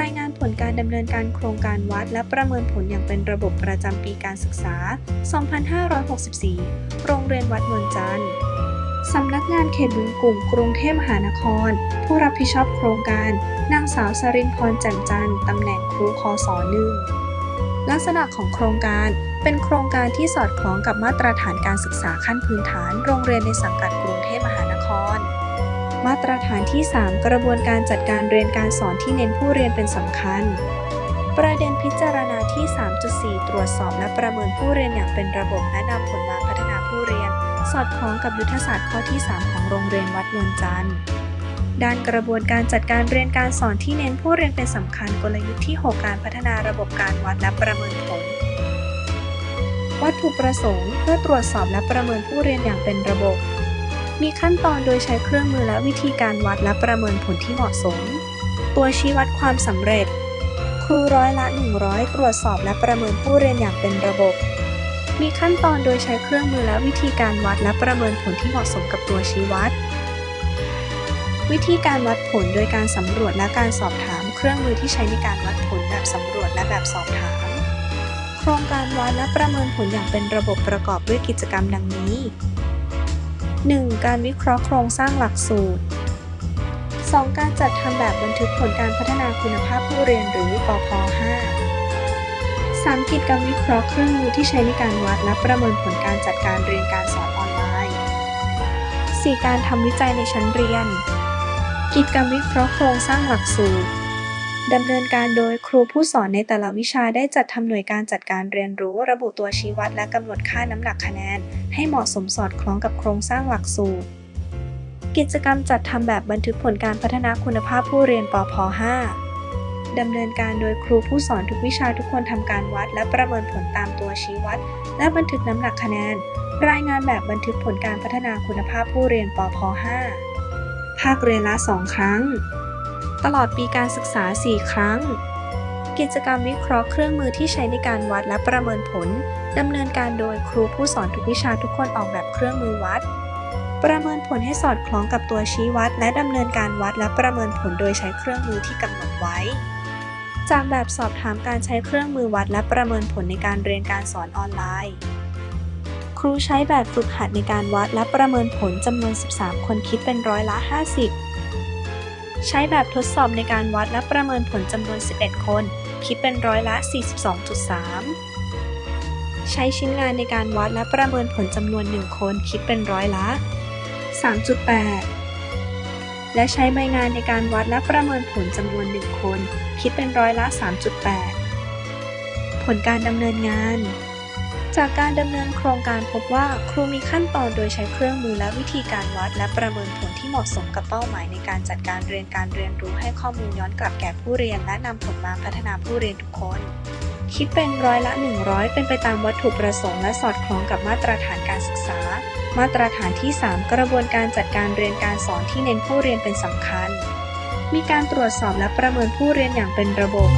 รายงานผลการดำเนินการโครงการวัด และประเมินผลอย่างเป็นระบบประจำปีการศึกษา 2564 โรงเรียนวัดนวลจันทร์สำนักงานเขตบึงกลุ่มกรุงเทพมหานคร ผู้รับผิดชอบโครงการ นางสาวสรินพรแจ่มจันทร์ตำแหน่งครูคศหนึ่งลักษณะของโครงการเป็นโครงการที่สอดคล้องกับมาตรฐานการศึกษาขั้นพื้นฐาน โรงเรียนในสังกัดกรุงเทพ มาตรฐานที่ 3 กระบวนการจัดการเรียนการสอนที่เน้นผู้เรียนเป็นสำคัญ ประเด็นพิจารณาที่ 3.4 ตรวจสอบและประเมินผู้เรียนอย่างเป็นระบบและนำผลมาพัฒนาผู้เรียน สอดคล้องกับยุทธศาสตร์ข้อที่ 3 ของโรงเรียนวัดนวลจันทร์ด้านกระบวนการจัดการเรียนการสอนที่เน้นผู้เรียนเป็นสำคัญกลยุทธ์ที่ 6 การพัฒนาระบบการวัดและประเมินผล วัตถุประสงค์ เพื่อตรวจสอบและประเมินผู้เรียนอย่างเป็นระบบ มีขั้นตอนโดยใช้เครื่องมือและวิธีการวัดและประเมินผลที่เหมาะสม ตัวชี้วัดความสำเร็จ ครูร้อยละ 100 ตรวจสอบและประเมินผู้เรียนอย่างเป็นระบบ มีขั้นตอนโดยใช้เครื่องมือและวิธีการวัดและประเมินผลที่เหมาะสมกับตัวชี้วัด วิธีการวัดผลโดยการสำรวจและการสอบถาม เครื่องมือที่ใช้ในการวัดผลแบบสำรวจและแบบสอบถาม โครงการวัดและประเมินผลอย่างเป็นระบบประกอบด้วยกิจกรรมดังนี้ 1. การวิเคราะห์โครงสร้างหลักสูตร 2. การจัดทำแบบบันทึกผลการพัฒนาคุณภาพผู้เรียนหรือปพ5 3. กิจกรรมวิเคราะห์เครื่องมือที่ใช้ในการวัดและประเมินผลการจัดการเรียนการสอนออนไลน์ 4. การทำวิจัยในชั้นเรียน กิจกรรมวิเคราะห์โครงสร้างหลักสูตร ดำเนินการโดยครูผู้สอนในแต่ละวิชาได้จัดทำหน่วยการจัดการเรียนรู้ ระบุตัวชี้วัดและกำหนดค่าน้ำหนักคะแนน ให้เหมาะสมสอดคล้องกับโครงสร้างหลักสูตร กิจกรรมจัดทำแบบบันทึกผลการพัฒนาคุณภาพผู้เรียนปพ 5 ดำเนินการโดยครูผู้สอนทุกวิชาทุกคนทำการวัด และประเมินผลตามตัวชี้วัด และบันทึกน้ำหนักคะแนน รายงานแบบบันทึกผลการพัฒนาคุณภาพผู้เรียนปพ 5 ภาคเรียนละ 2 ครั้ง ตลอดปีการศึกษา 4 ครั้ง กิจกรรมวิเคราะห์เครื่องมือที่ใช้ในการวัดและประเมินผลดำเนินการโดยครูผู้สอนทุกวิชาทุกคนออกแบบเครื่องมือวัด ประเมินผลให้สอดคล้องกับตัวชี้วัด และดำเนินการวัดและประเมินผลโดยใช้เครื่องมือที่กำหนดไว้ จากแบบสอบถามการใช้เครื่องมือวัด และประเมินผลในการเรียนการสอนออนไลน์ ครูใช้แบบฝึกหัดในการวัดและประเมินผลจำนวน 13 คนคิดเป็นร้อยละ 50 ใช้แบบทดสอบในการวัดและประเมินผลจำนวน 11 คน คิดเป็นร้อยละ 42.3 ใช้ชิ้นงานในการวัดและประเมินผลจำนวน 1 คน คิดเป็นร้อยละ 3.8 และใช้ใบงานในการวัดและประเมินผลจำนวน 1 คน คิดเป็นร้อยละ 3.8 ผลการดำเนินงาน จากการดำเนินโครงการพบว่าครูมีขั้นตอนโดยใช้เครื่องมือและวิธีการวัด และประเมินผลที่เหมาะสมกับเป้าหมายในการจัดการเรียนการเรียนรู้ให้ข้อมูลย้อนกลับแก่ผู้เรียน และนำผลมาพัฒนาผู้เรียนทุกคน คิดเป็นร้อยละ 100 เป็นไปตามวัตถุประสงค์และสอดคล้องกับมาตรฐานการศึกษา มาตรฐานที่ 3 กระบวนการจัดการเรียนการสอนที่เน้นผู้เรียนเป็นสำคัญ มีการตรวจสอบและประเมินผู้เรียนอย่างเป็นระบบ